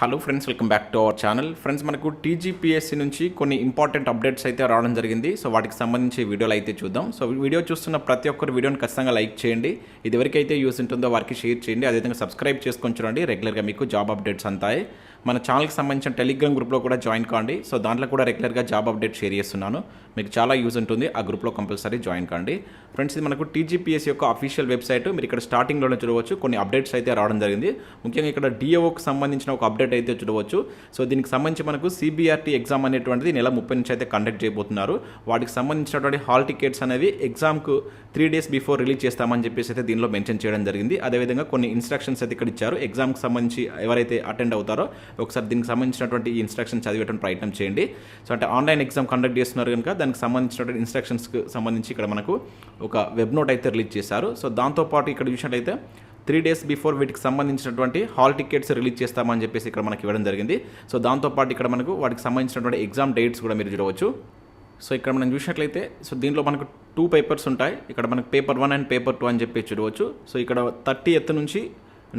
Hello friends welcome back to our channel. Friends మనకు TGPSC నుంచి కొన్ని ఇంపార్టెంట్ అప్డేట్స్ అయితే రావడం జరిగింది. సో వాటికి సంబంధించి వీడియోలు అయితే చూద్దాం. సో వీడియో చూస్తున్న ప్రతి ఒక్కరు వీడియోని ఖచ్చితంగా లైక్ చేయండి. ఇది ఎవరికైతే యూస్ ఉంటుందో వారికి షేర్ చేయండి. అదేవిధంగా సబ్స్క్రైబ్ చేసుకొని చూడండి. రెగ్యులర్గా మీకు జాబ్ అప్డేట్స్ అంతాయి. మన ఛానల్కి సంబంధించిన టెలిగ్రామ్ గ్రూప్లో కూడా జాయిన్ కాండి. సో దాంట్లో కూడా రెగ్యులర్గా జాబ్ అప్డేట్ షేర్ చేస్తున్నాను. మీకు చాలా యూజ్ ఉంటుంది. ఆ గ్రూప్లో కంపల్సరీ జాయిన్ కాండి. ఫ్రెండ్స్ ఇది మనకు టీజీపీఎస్ యొక్క అఫీషియల్ వెబ్సైట్ మీరు ఇక్కడ స్టార్టింగ్లోనే చూడవచ్చు. కొన్ని అప్డేట్స్ అయితే రావడం జరిగింది. ముఖ్యంగా ఇక్కడ డిఓకి సంబంధించిన ఒక అప్డేట్ అయితే చూడవచ్చు. సో దీనికి సంబంధించి మనకు సిబిఆర్టీ ఎగ్జామ్ అనేటువంటిది నెల ముప్పై నుంచి అయితే కండక్ట్ చేయబోతున్నారు. వాటికి సంబంధించినటువంటి హాల్ టికెట్స్ అనేవి ఎగ్జామ్కు త్రీ డేస్ బిఫోర్ రిలీజ్ చేస్తామని చెప్పేసి అయితే దీనిలో మెన్షన్ చేయడం జరిగింది. అదేవిధంగా కొన్ని ఇన్స్ట్రక్షన్స్ అయితే ఇక్కడ ఇచ్చారు. ఎగ్జామ్కి సంబంధించి ఎవరైతే అటెండ్ అవుతారో ఒకసారి దీనికి సంబంధించినటువంటి ఇన్స్ట్రక్షన్ చదివేటువంటి ప్రయత్నం చేయండి. సో అంటే ఆన్లైన్ ఎగ్జామ్ కండక్ట్ చేస్తున్నారు కనుక దానికి సంబంధించినటువంటి ఇన్స్ట్రక్షన్స్కి సంబంధించి ఇక్కడ మనకు ఒక వెబ్ నోట్ అయితే రిలీజ్ చేశారు. సో దాంతోపాటు ఇక్కడ చూసినట్టయితే త్రీ డేస్ బిఫోర్ వీటికి సంబంధించినటువంటి హాల్ టికెట్స్ రిలీజ్ చేస్తామని చెప్పేసి ఇక్కడ మనకి ఇవ్వడం జరిగింది. సో దాంతోపాటు ఇక్కడ మనకు వాటికి సంబంధించినటువంటి ఎగ్జామ్ డేట్స్ కూడా మీరు చూడవచ్చు. సో ఇక్కడ మనం చూసినట్లయితే సో దీంట్లో మనకు టూ పేపర్స్ ఉంటాయి. ఇక్కడ మనకు paper one and paper two అని చెప్పి చూడవచ్చు. సో ఇక్కడ థర్టీ ఎత్ నుంచి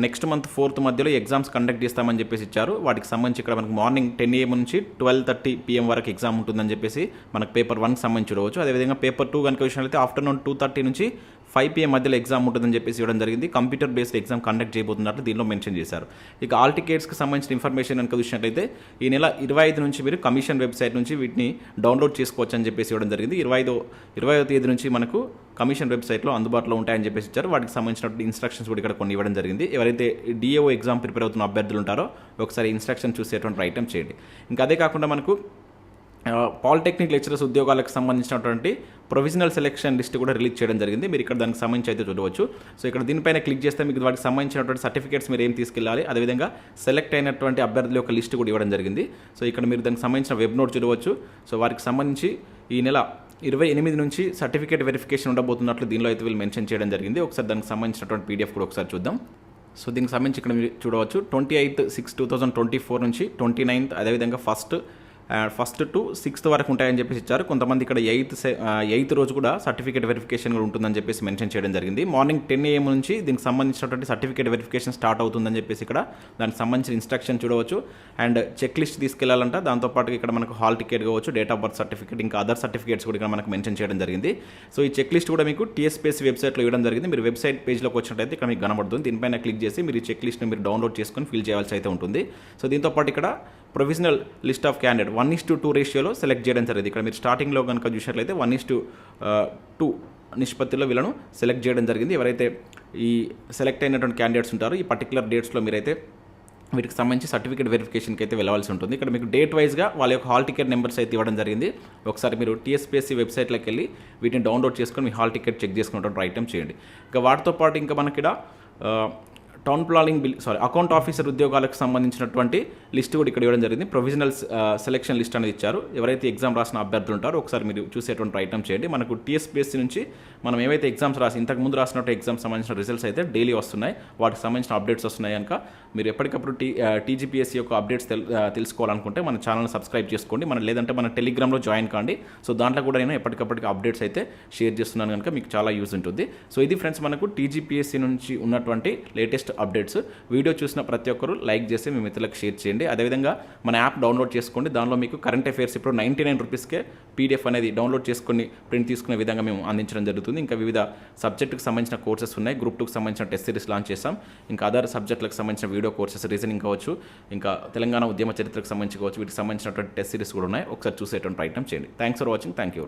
నెక్స్ట్ మంత్ ఫోర్త్ మధ్యలో ఎగ్జామ్స్ కండక్ట్ చేస్తామని చెప్పేసి ఇచ్చారు. వాటికి సంబంధించి ఇక్కడ మనకు మార్నింగ్ టెన్ ఏఎం నుంచి ట్వెల్వ్ థర్టీ పిఎం వరకు ఎగ్జామ్ ఉంటుందని చెప్పేసి మనకు పేపర్ వన్కి సంబంధించి చూడవచ్చు. అదేవిధంగా పేపర్ టూ కనుక అయితే ఆఫ్టర్నూన్ టూ థర్టీ నుంచి ఫైవ్ పిఎం మధ్యలో ఎగ్జామ్ ఉంటుందని చెప్పేసి ఇవ్వడం జరిగింది. కంప్యూటర్ బేస్డ్ ఎగ్జామ్ కండక్ట్ చేయబోతున్నట్లు దీనిలో మెన్షన్ చేశారు. ఇక ఆల్ టికెట్స్కి సంబంధించిన ఇన్ఫర్మేషన్ కనుక చూసినట్లయితే ఈ నెల ఇరవై ఐదు నుంచి మీరు కమిషన్ వెబ్సైట్ నుంచి వీటిని డౌన్లోడ్ చేసుకోవచ్చు అని చెప్పేసి ఇవ్వడం జరిగింది. ఇరవై ఐదో ఇరవై తేదీ నుంచి మనకు కమిషన్ వెబ్సైట్లో అందుబాటులో ఉంటాయని చెప్పేసి ఇచ్చారు. వాటికి సంబంధించినటువంటి ఇన్స్ట్రక్షన్స్ కూడా ఇక్కడ కొన్ని ఇవ్వడం జరిగింది. ఎవరైతే డిఏఓ ఎగ్జామ్ ప్రిపేర్ అవుతున్న అభ్యర్థులు ఉంటారో ఒకసారి ఇన్స్ట్రక్షన్ చూసేటువంటి ప్రయత్నం చేయండి. ఇంకా అదే కాకుండా మనకు పాలిటెక్నిక్ లెక్చరర్స్ ఉద్యోగాలకు సంబంధించినటువంటి ప్రొవిజనల్ సెలెక్షన్ లిస్ట్ కూడా రిలీజ్ చేయడం జరిగింది. మీరు ఇక్కడ దానికి సంబంధించి అయితే చూడవచ్చు. సో ఇక్కడ దీనిపైన క్లిక్ చేస్తే మీకు వాటికి సంబంధించినటువంటి సర్టిఫికేట్స్ మీరు ఏం తీసుకెళ్ళాలి అదేవిధంగా సెలెక్ట్ అయినటువంటి అభ్యర్థుల యొక్క లిస్ట్ కూడా ఇవ్వడం జరిగింది. సో ఇక్కడ మీరు దానికి సంబంధించిన వెబ్ నోట్ చూడవచ్చు. సో వారికి సంబంధించి ఈ నెల ఇరవై ఎనిమిది నుంచి సర్టిఫికేట్ వెరిఫికేషన్ ఉండబోతున్నట్లు దీనిలో అయితే వీళ్ళు మెన్షన్ చేయడం జరిగింది. ఒకసారి దానికి సంబంధించినటువంటి పీడిఎఫ్ కూడా ఒకసారి చూద్దాం. సో దీనికి సంబంధించి ఇక్కడ మీరు చూడవచ్చు. Twenty eighth six two thousand twenty four నుంచి ట్వంటీ నైన్త్ అదేవిధంగా ఫస్ట్ ఫస్ట్ టు సిక్స్త్ వరకు ఉంటాయని చెప్పేసి ఇచ్చారు. కొంతమంది ఇక్కడ ఎయిత్ ఎయిత్ రోజు కూడా సర్టిఫికేట్ వెరిఫికేషన్ కూడా ఉంటుందని చెప్పేసి మెన్షన్ చేయడం జరిగింది. మార్నింగ్ టెన్ ఏఎం నుంచి దీనికి సంబంధించినటువంటి సర్టిఫికేట్ వెరిఫికేషన్ స్టార్ట్ అవుతుందని చెప్పేసి ఇక్కడ దానికి సంబంధించిన ఇన్స్ట్రక్షన్ చూడవచ్చు. అండ్ చెక్ లిస్ట్ తీసుకెళ్ళాలంట దాంతోపాటు ఇక్కడ మనకు హాల్ టికెట్ కావచ్చు డేట్ ఆఫ్ బర్త్ సర్టిఫికేట్ ఇంకా అదర్ సర్టిఫికేట్స్ కూడా ఇక్కడ మనకు మెన్షన్ చేయడం జరిగింది. సో ఈ చెక్ లిస్ట్ కూడా మీకు టీఎస్పీఎస్సీ వెబ్సైట్లో ఇవ్వడం జరిగింది. మీరు వెబ్సైట్ పేజ్లోకి వచ్చినట్టయితే ఇక్కడ మీకు కనబడుతుంది. దీనిపైన క్లిక్ చేసి మీరు ఈ చెక్ లిస్ట్ని మీరు డౌన్లోడ్ చేసుకొని ఫిల్ చేయాల్సి అయితే ఉంటుంది. సో దీంతో పాటు ఇక్కడ provisional list of candidate. One is to two రేషియోలో సెలెక్ట్ చేయడం జరిగింది. ఇక్కడ మీరు స్టార్టింగ్లో కనుక చూసినట్లయితే వన్ ఇస్ టు టూ నిష్పత్తిలో వీళ్ళను సెలెక్ట్ చేయడం జరిగింది. ఎవరైతే ఈ సెలెక్ట్ అయినటువంటి క్యాండిడేట్స్ ఉంటారో ఈ పర్టికులర్ డేట్స్లో మీరైతే వీటికి సంబంధించి సర్టిఫికేట్ వెరిఫికేషన్కి అయితే వెళ్ళాల్సి ఉంటుంది. ఇక్కడ మీకు డేట్ వైజ్గా వాళ్ళ యొక్క హాల్ టికెట్ నెంబర్స్ అయితే ఇవ్వడం జరిగింది. ఒకసారి మీరు టీఎస్పీఎస్సీ వెబ్సైట్లోకి వెళ్ళి వీటిని డౌన్లోడ్ చేసుకొని మీ హాల్ టికెట్ చెక్ చేసుకున్నటువంటి ఐటమ్ చేయండి. ఇంకా వాటితో పాటు ఇంకా మనకి ఇక్కడ town planning bill sorry account officer ఉద్యోగాలకు సంబంధించినటువంటి లిస్ట్ కూడా ఇక్కడ ఇవ్వడం జరిగింది. ప్రొవిజనల్ సెలెక్షన్ లిస్ట్ అనేది ఇచ్చారు. ఎవరైతే ఎగ్జామ్ రాసిన అభ్యర్థులు ఉంటారో ఒకసారి మీరు చూసేటువంటి ప్రయత్నం చేయండి. మనకు టీఎస్పీఎస్సీ నుంచి మనం ఏవైతే ఎగ్జామ్స్ రాసి ఇంతకు ముందు రాసినట్టు ఎగ్జామ్స్ సంబంధించిన రిజల్ట్స్ అయితే డైలీ వస్తున్నాయి. వాటికి సంబంధించిన అప్డేట్స్ వస్తున్నాయి కనుక మీరు ఎప్పటికప్పుడు టీ టీజీపీఎస్సీ యొక్క అప్డేట్స్ తెల్ తెలుసుకోవాలనుకుంటే మన ఛానల్ సబ్స్క్రైబ్ చేసుకోండి. మన లేదంటే మన టెలిగ్రామ్లో జాయిన్ కాండి. సో దాంట్లో కూడా నేను ఎప్పటికప్పటికి అప్డేట్స్ అయితే షేర్ చేస్తున్నాను కనుక మీకు చాలా యూజ్ ఉంటుంది. సో ఇది ఫ్రెండ్స్ మనకు టీజీపీఎస్సీ నుంచి ఉన్నటువంటి లేటెస్ట్ అప్డేట్స్ వీడియో చూసిన ప్రతి ఒక్కరు లైక్ చేసి మీ మిత్రులకు షేర్ చేయండి. అదేవిధంగా మన యాప్ డౌన్లోడ్ చేసుకోండి. దానిలో మీకు కరెంట్ అఫైర్స్ ఇప్పుడు నైంటీ నైన్ రూపీస్కే పీడిఎఫ్ అనేది డౌన్లోడ్ చేసుకొని ప్రింట్ తీసుకునే విధంగా మేము అందించడం జరుగుతుంది. ఇంకా వివిధ సబ్జెక్టుకు సంబంధించిన కోర్సెస్ ఉన్నాయి. గ్రూప్ టూకి సంబంధించిన టెస్ట్ సిరీస్ లాంచ్ చేస్తాం ఇంకా అదర్ సబ్జెక్టులకు సంబంధించిన వీడియో కోర్సెస్ రీజనింగ్ కావచ్చు. ఇంకా తెలంగాణ ఉద్యమ చరిత్రకు సంబంధించి కావచ్చు. వీటికి సంబంధించినటువంటి టెస్ట్ సిరీస్ కూడా ఉన్నాయి. ఒకసారి చూసేటువంటి ప్రయత్నం చేయండి. Thanks for watching thank you